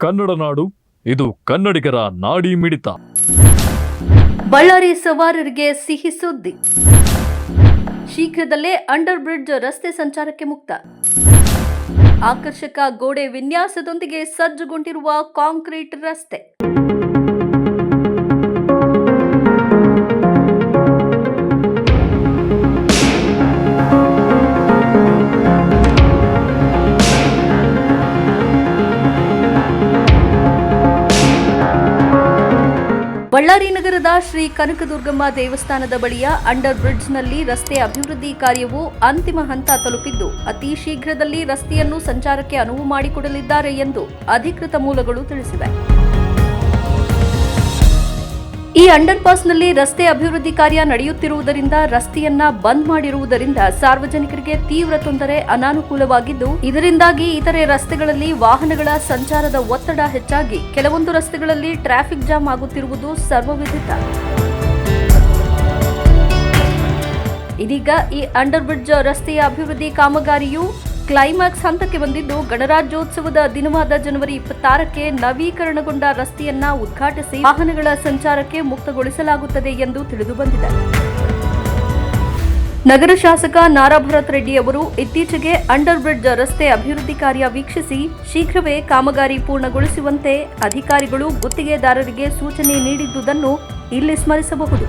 ಕನ್ನಡ ನಾಡು, ಇದು ಕನ್ನಡಿಗರ ನಾಡಿ ಮಿಡಿತ. ಬಳ್ಳಾರಿ ಸವಾರರಿಗೆ ಸಿಹಿ ಸುದ್ದಿ. ಶೀಘ್ರದಲ್ಲೇ ಅಂಡರ್ ಬ್ರಿಡ್ಜ್ ರಸ್ತೆ ಸಂಚಾರಕ್ಕೆ ಮುಕ್ತ. ಆಕರ್ಷಕ ಗೋಡೆ ವಿನ್ಯಾಸದೊಂದಿಗೆ ಸಜ್ಜುಗೊಂಡಿರುವ ಕಾಂಕ್ರೀಟ್ ರಸ್ತೆ. ಬಳ್ಳಾರಿ ನಗರದ ಶ್ರೀ ಕನಕದುರ್ಗಮ್ಮ ದೇವಸ್ಥಾನದ ಬಳಿಯ ಅಂಡರ್ ಬ್ರಿಡ್ಜ್ನಲ್ಲಿ ರಸ್ತೆ ಅಭಿವೃದ್ಧಿ ಕಾರ್ಯವು ಅಂತಿಮ ಹಂತ ತಲುಪಿದ್ದು, ಅತಿ ಶೀಘ್ರದಲ್ಲಿ ರಸ್ತೆಯನ್ನು ಸಂಚಾರಕ್ಕೆ ಅನುವು ಮಾಡಿಕೊಡಲಿದ್ದಾರೆ ಎಂದು ಅಧಿಕೃತ ಮೂಲಗಳು ತಿಳಿಸಿವೆ. ಈ ಅಂಡರ್ ಪಾಸ್ನಲ್ಲಿ ರಸ್ತೆ ಅಭಿವೃದ್ಧಿ ಕಾರ್ಯ ನಡೆಯುತ್ತಿರುವುದರಿಂದ ರಸ್ತೆಯನ್ನ ಬಂದ್ ಮಾಡಿರುವುದರಿಂದ ಸಾರ್ವಜನಿಕರಿಗೆ ತೀವ್ರ ತೊಂದರೆ, ಅನಾನುಕೂಲವಾಗಿದ್ದು, ಇದರಿಂದಾಗಿ ಇತರೆ ರಸ್ತೆಗಳಲ್ಲಿ ವಾಹನಗಳ ಸಂಚಾರದ ಒತ್ತಡ ಹೆಚ್ಚಾಗಿ ಕೆಲವೊಂದು ರಸ್ತೆಗಳಲ್ಲಿ ಟ್ರಾಫಿಕ್ ಜಾಮ್ ಆಗುತ್ತಿರುವುದು ಸರ್ವವಿದಿತ ಇದೀಗ ಈ ಅಂಡರ್ ಬ್ರಿಡ್ಜ್ ರಸ್ತೆಯ ಅಭಿವೃದ್ಧಿ ಕಾಮಗಾರಿಯು ಕ್ಲೈಮ್ಯಾಕ್ಸ್ ಹಂತಕ್ಕೆ ಬಂದಿದ್ದು, ಗಣರಾಜ್ಯೋತ್ಸವದ ದಿನವಾದ ಜನವರಿ ಇಪ್ಪತ್ತಾರಕ್ಕೆ ನವೀಕರಣಗೊಂಡ ರಸ್ತೆಯನ್ನ ಉದ್ಘಾಟಿಸಿ ವಾಹನಗಳ ಸಂಚಾರಕ್ಕೆ ಮುಕ್ತಗೊಳಿಸಲಾಗುತ್ತದೆ ಎಂದು ತಿಳಿದುಬಂದಿದೆ. ನಗರ ಶಾಸಕ ನಾರಾ ಭರತ್ ರೆಡ್ಡಿ ಅವರು ಇತ್ತೀಚೆಗೆ ಅಂಡರ್ ಬ್ರಿಡ್ಜ್ ರಸ್ತೆ ಅಭಿವೃದ್ಧಿ ಕಾರ್ಯ ವೀಕ್ಷಿಸಿ ಶೀಘ್ರವೇ ಕಾಮಗಾರಿ ಪೂರ್ಣಗೊಳಿಸುವಂತೆ ಅಧಿಕಾರಿಗಳು ಗುತ್ತಿಗೆದಾರರಿಗೆ ಸೂಚನೆ ನೀಡಿದ್ದುದನ್ನು ಇಲ್ಲಿ ಸ್ಮರಿಸಬಹುದು.